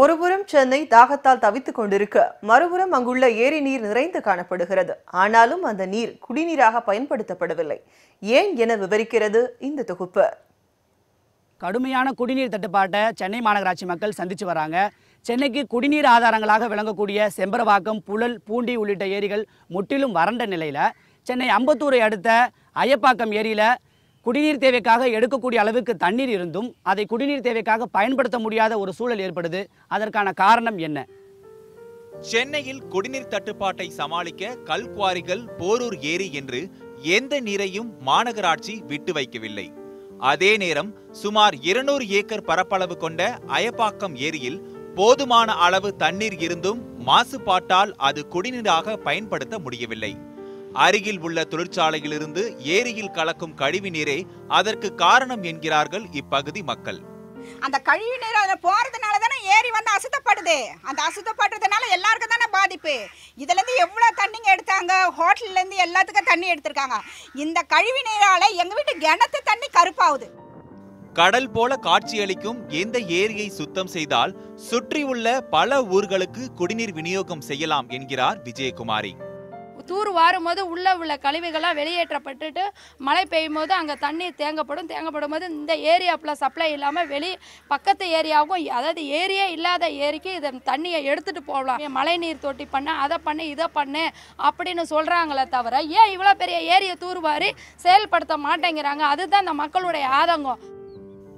ஒருபுறம் சென்னை தாகத்தால் தவித்துக் கொண்டிருக்க மறுபுறம் அங்குள்ள ஏரி நீர் நிறைந்து காணப்படுகிறது. ஆனாலும் அந்த நீர் குடிநீராக பயன்படுத்தப்படவில்லை. ஏன் என விவரிக்கிறது இந்த தொகுப்பு. கடுமையான குடிநீர் தட்டுப்பாட்டை சென்னை மாநகராட்சி மக்கள் சந்திச்சு வராங்க. சென்னைக்கு குடிநீர் ஆதாரங்களாக விளங்கக்கூடிய செம்பரவாக்கம் புழல் பூண்டி உள்ளிட்ட ஏரிகள் முற்றிலும் வறண்ட நிலையில் சென்னை அம்பத்தூரை அடுத்த அயப்பாக்கம் ஏரியில் குடிநீர் தேவைக்காக எடுக்கக்கூடிய அளவுக்கு தண்ணீர் இருந்தும் அதை குடிநீர் தேவைக்காக பயன்படுத்த முடியாத ஒரு சூழல் ஏற்படுது. அதற்கான காரணம் என்ன? சென்னையில் குடிநீர் தட்டுப்பாட்டை சமாளிக்க கல்குவாரிகள் போரூர் ஏரி என்று எந்த நீரையும் மாநகராட்சி விட்டு வைக்கவில்லை. அதே நேரம் சுமார் இருநூறு ஏக்கர் பரப்பளவு கொண்ட அயப்பாக்கம் ஏரியில் போதுமான அளவு தண்ணீர் இருந்தும் மாசுபாட்டால் அது குடிநீராக பயன்படுத்த முடியவில்லை. அருகில் உள்ள தொழிற்சாலையிலிருந்து ஏரியில் கலக்கும் கழிவு நீரே அதற்கு காரணம் என்கிறார்கள் இப்பகுதி மக்கள். அந்த கழிவு நீர் அதில் போகிறதுனால தானே ஏரி வந்து அசுத்தப்படுது. அந்த அசுத்தப்படுறதுனால எல்லாருக்கும் தானே பாதிப்பு. இதுலேருந்து எவ்வளோ தண்ணிங்க எடுத்தாங்க? ஹோட்டல்லேருந்து எல்லாத்துக்கும் தண்ணி எடுத்திருக்காங்க. இந்த கழிவு நீரால் எங்கள் வீட்டு கிணத்து தண்ணி கருப்பாகுது. கடல் போல காட்சியளிக்கும் எந்த ஏரியை சுத்தம் செய்தால் சுற்றியுள்ள பல ஊர்களுக்கு குடிநீர் விநியோகம் செய்யலாம் என்கிறார் விஜயகுமாரி. தூர் வாரும்போது உள்ளே உள்ள கழிவுகள்லாம் வெளியேற்றப்பட்டுட்டு மழை பெய்யும் போது அங்கே தண்ணீர் தேங்கப்படும். தேங்கப்படும் போது இந்த ஏரியாவில் சப்ளை இல்லாமல் வெளி பக்கத்து ஏரியாவுக்கும் அதாவது ஏரியே இல்லாத ஏரிக்கு இதை தண்ணியை எடுத்துகிட்டு போகலாம். மழை நீர் தொட்டி பண்ண அதை பண்ணு இதை பண்ணு அப்படின்னு சொல்கிறாங்களே தவிர ஏன் இவ்வளோ பெரிய ஏரியை தூர்வாரி செயல்படுத்த மாட்டேங்கிறாங்க? அதுதான் இந்த மக்களுடைய ஆதங்கம்.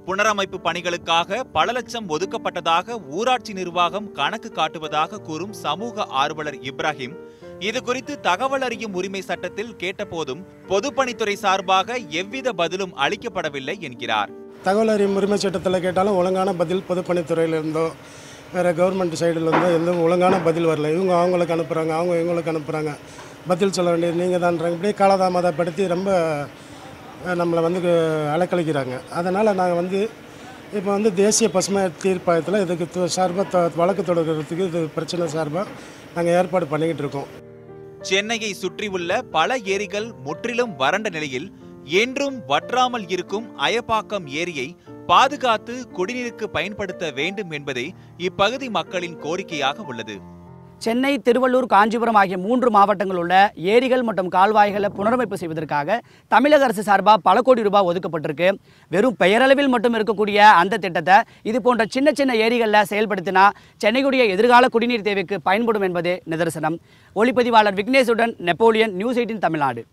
புனரமைப்பு பணிகளுக்காக பல லட்சம் ஒதுக்கப்பட்டதாக ஊராட்சி நிர்வாகம் கணக்கு காட்டுவதாக கூறும் சமூக ஆர்வலர் இப்ராஹிம். இது குறித்து தகவல் அறியும் உரிமை சட்டத்தில் கேட்டபோதும் பொதுப்பணித்துறை சார்பாக எவ்வித பதிலும் அளிக்கப்படவில்லை என்கிறார். தகவல் அறியும் உரிமை சட்டத்தில் கேட்டாலும் ஒழுங்கான பதில் பொதுப்பணித்துறையிலிருந்தோ வேறு கவர்மெண்ட் சைடில் எந்த ஒழுங்கான பதில் வரல. இவங்க அவங்களுக்கு அனுப்புகிறாங்க அவங்க இவங்களுக்கு அனுப்புகிறாங்க பதில் சொல்ல வேண்டியது நீங்கள் தான்றாங்க இப்படி காலதாமதப்படுத்தி ரொம்ப நம்மளை வந்து அலக்கழிக்கிறாங்க அலைக்கழிக்கிறாங்க. அதனால் நாங்கள் வந்து இப்போ வந்து தேசிய பசுமை தீர்ப்பாயத்தில் இதுக்கு சார்பாக வழக்கு தொடர்கிறதுக்கு இது பிரச்சனை சார்பாக நாங்கள் ஏற்பாடு பண்ணிக்கிட்டு இருக்கோம். சென்னையை சுற்றியுள்ள பல ஏரிகள் முற்றிலும் வறண்ட நிலையில் என்றும் வற்றாமல் இருக்கும் அயப்பாக்கம் ஏரியை பாதுகாத்து குடிநீருக்கு பயன்படுத்த வேண்டும் என்பதே இப்பகுதி மக்களின் கோரிக்கையாக உள்ளது. சென்னை திருவள்ளூர் காஞ்சிபுரம் ஆகிய மூன்று மாவட்டங்கள் உள்ள ஏரிகள் மற்றும் கால்வாய்களை புனரமைப்பு செய்வதற்காக தமிழக அரசு சார்பாக பல கோடி ரூபாய் ஒதுக்கப்பட்டிருக்கு. வெறும் பெயரளவில் மட்டும் இருக்கக்கூடிய அந்த திட்டத்தை இது போன்ற சின்ன சின்ன ஏரிகளில் செயல்படுத்தினா சென்னையுடைய எதிர்கால குடிநீர் தேவைக்கு பயன்படும் என்பதே நிதர்சனம். ஒளிப்பதிவாளர் விக்னேஷுடன் நெப்போலியன் நியூஸ் எயிட்டின் தமிழ்நாடு.